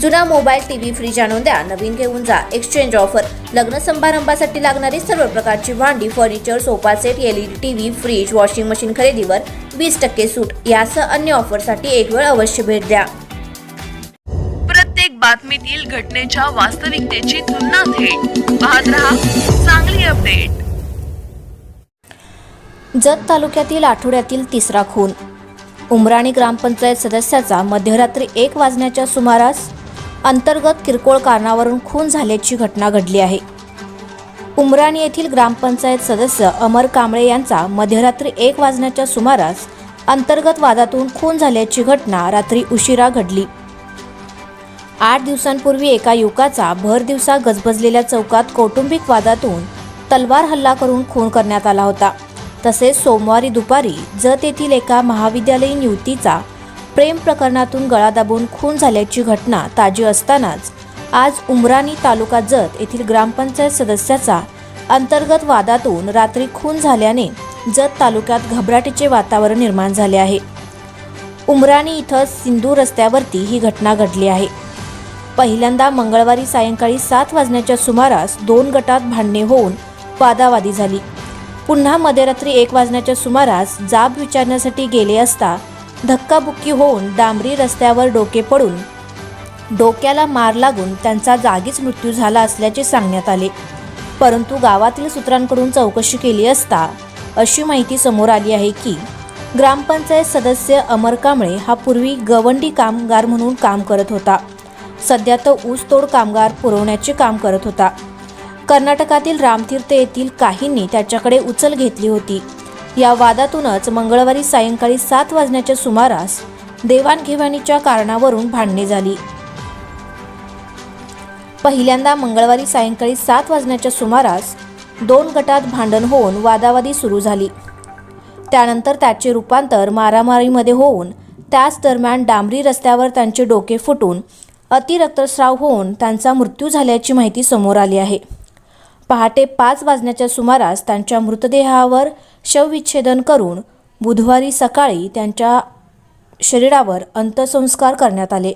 जुना mobile TV fridge आणून द्या. नवीन घेऊन जा. एक्सचेंज ऑफर लग्न समारंभासाठी लागणारी सर्व प्रकारची भांडी furniture sofa set LED TV fridge washing machine खरेदीवर वीस टक्के सूट. यासह अन्य ऑफरसाठी एक वेळ अवश्य भेट द्या. प्रत्येक बातमीतील घटनेच्या वास्तविकतेची तुलना थेट. पाहत रहा चांगली अपडेट. जत तालुक्यातील आठवड्यातील तिसरा खून. उमराणी ग्रामपंचायत सदस्याचा मध्यरात्री एक वाजण्याच्या सुमारास अंतर्गत किरकोळ कारणावरून खून झाल्याची घटना घडली आहे. उमराणी येथील ग्रामपंचायत सदस्य अमर कांबळे यांचा मध्यरात्री एक वाजण्याच्या सुमारास अंतर्गत वादातून खून झाल्याची घटना रात्री उशिरा घडली. आठ दिवसांपूर्वी एका युवकाचा भर दिवसा गजबजलेल्या चौकात कौटुंबिक वादातून तलवार हल्ला करून खून करण्यात आला होता. तसेच सोमवारी दुपारी जत येथील एका महाविद्यालयीन युवतीचा प्रेम प्रकरणातून गळा दाबून खून झाल्याची घटना ताजी असतानाच आज उमराणी तालुका जत येथील ग्रामपंचायत सदस्याचा अंतर्गत वादातून रात्री खून झाल्याने जत तालुक्यात घबराटीचे वातावरण निर्माण झाले आहे. उमराणी इथं सिंधू रस्त्यावरती ही घटना घडली आहे. पहिल्यांदा मंगळवारी सायंकाळी सात वाजण्याच्या सुमारास दोन गटात भांडणे होऊन वादावादी झाली. पुन्हा मध्यरात्री एक वाजण्याच्या सुमारास जाब विचारण्यासाठी गेले असता धक्काबुक्की होऊन डांबरी रस्त्यावर डोके पडून डोक्याला मार लागून त्यांचा जागीच मृत्यू झाला असल्याचे सांगण्यात आले. परंतु गावातील सूत्रांकडून चौकशी केली असता अशी माहिती समोर आली आहे की ग्रामपंचायत सदस्य अमर कांबळे हा पूर्वी गवंडी कामगार म्हणून काम करत होता. सध्या तो ऊसतोड कामगार पुरवण्याचे काम करत होता. कर्नाटकातील रामतीर्थ येथील काहींनी त्याच्याकडे उचल घेतली होती. या वादातूनच मंगळवारी सायंकाळी सात वाजण्याच्या सुमारास देवाणघेवाणीच्या कारणावरून भांडणे झाली. पहिल्यांदा मंगळवारी सायंकाळी सात वाजण्याच्या सुमारास दोन गटात भांडण होऊन वादावादी सुरू झाली. त्यानंतर त्याचे रूपांतर मारामारीमध्ये होऊन त्याच दरम्यान डांबरी रस्त्यावर त्यांचे डोके फुटून अतिरक्तस्राव होऊन त्यांचा मृत्यू झाल्याची माहिती समोर आली आहे. पहाटे पाच वाजण्याच्या सुमारास त्यांच्या मृतदेहावर शवविच्छेदन करून बुधवारी सकाळी त्यांच्या शरीरावर अंत्यसंस्कार करण्यात आले.